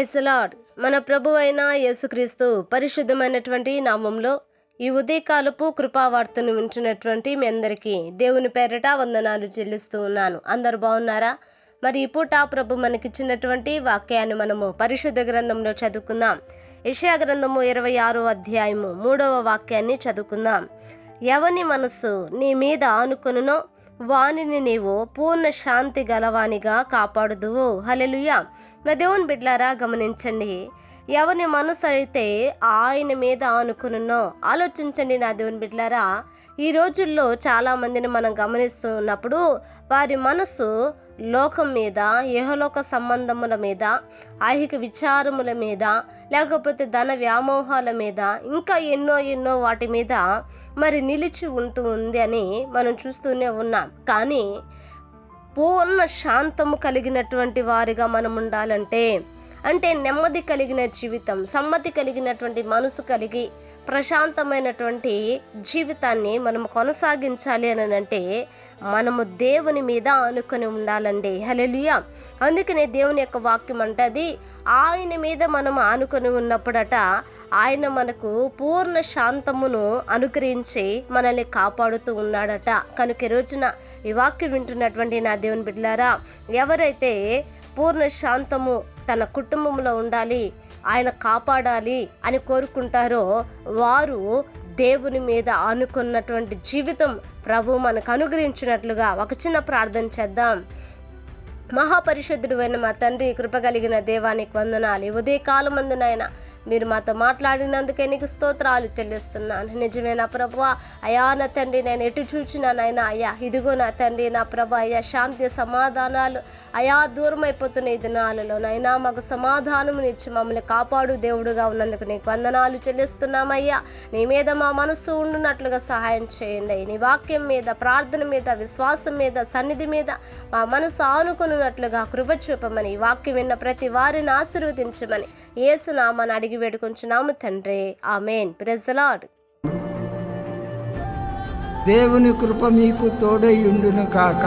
Praise lord మన ప్రభు అయిన యేసుక్రీస్తు పరిశుద్ధమైనటువంటి నామంలో ఈ ఉదయకాలపు కృపావార్తను వింటున్నటువంటి మీ అందరికీ దేవుని పేరట వందనాలు చెల్లిస్తూ ఉన్నాను. అందరు బాగున్నారా? మరి ఈ పూట ప్రభు మనకిచ్చినటువంటి వాక్యాన్ని మనము పరిశుద్ధ గ్రంథంలో చదువుకుందాం. యషయా గ్రంథము ఇరవై ఆరో అధ్యాయము మూడవ వాక్యాన్ని చదువుకుందాం. ఎవని మనస్సు నీ మీద ఆనుకొనునో వానిని నీవు పూర్ణ శాంతి గలవానిగా కాపాడుదువు. హలెలుయా నా దేవుని బిడ్లారా గమనించండి. ఎవరిని మనసు అయితే ఆయన మీద ఆనుకున్నో ఆలోచించండి నా దేవుని బిడ్లారా. ఈ రోజుల్లో చాలామందిని మనం గమనిస్తూ ఉన్నప్పుడు వారి మనసు లోకం మీద యహలోక సంబంధముల మీద ఐహిక విచారముల మీద లేకపోతే ధన వ్యామోహాల మీద ఇంకా ఎన్నో ఎన్నో వాటి మీద మరి నిలిచి ఉంటూ ఉంది అని మనం చూస్తూనే ఉన్నాం. కానీ పూర్ణ శాంతము కలిగినటువంటి వారిగా మనం ఉండాలంటే అంటే నెమ్మది కలిగిన జీవితం సమ్మతి కలిగినటువంటి మనసు కలిగి ప్రశాంతమైనటువంటి జీవితాన్ని మనం కొనసాగించాలి అని అంటే మనము దేవుని మీద ఆనుకొని ఉండాలండి. హలెలుయ అందుకనే దేవుని యొక్క వాక్యం అంటది ఆయన మీద మనం ఆనుకొని ఉన్నప్పుడట ఆయన మనకు పూర్ణ శాంతమును అనుగ్రహించి మనల్ని కాపాడుతూ ఉన్నాడట. కనుక రోజున ఈ వాక్యం వింటున్నటువంటి నా దేవుని బిడ్డలారా ఎవరైతే పూర్ణ శాంతము తన కుటుంబంలో ఉండాలి ఆయన కాపాడాలి అని కోరుకుంటారో వారు దేవుని మీద ఆనుకున్నటువంటి జీవితం ప్రభు మనకు అనుగ్రహించినట్లుగా ఒక చిన్న ప్రార్థన చేద్దాం. మహాపరిశుద్ధుడు అయిన మా తండ్రి కృప కలిగిన దేవానికి వందనాలు. ఈ ఉదయకాలం మందునైనా మీరు మాతో మాట్లాడినందుకే నీకు స్తోత్రాలు చెల్లిస్తున్నాను. నిజమే నా ప్రభు అయా నా తండ్రి నేను ఎటు చూచినానైనా అయ్యా ఇదిగో నా తండ్రి నా ప్రభు అయ్యా శాంతి సమాధానాలు అయా దూరం అయిపోతున్న ఈ దినాలలో నైనా మాకు సమాధానం ఇచ్చి మమ్మల్ని కాపాడు దేవుడుగా ఉన్నందుకు నీకు వందనాలు చెల్లిస్తున్నామయ్యా. నీ మీద మా మనసు ఉండునట్లుగా సహాయం చేయండి. నీ వాక్యం మీద ప్రార్థన మీద విశ్వాసం మీద సన్నిధి మీద మా మనసు ఆనుకున్నట్లుగా కృప చూపమని ఈ వాక్యం విన్న ప్రతి వారిని ఆశీర్వదించమని ఏసునామని అడిగి వేడుకుంటున్నాము తండ్రి. ఆమెన్. ప్రెజలాడ్ దేవుని కృప మీకు తోడై ఉండును కాక.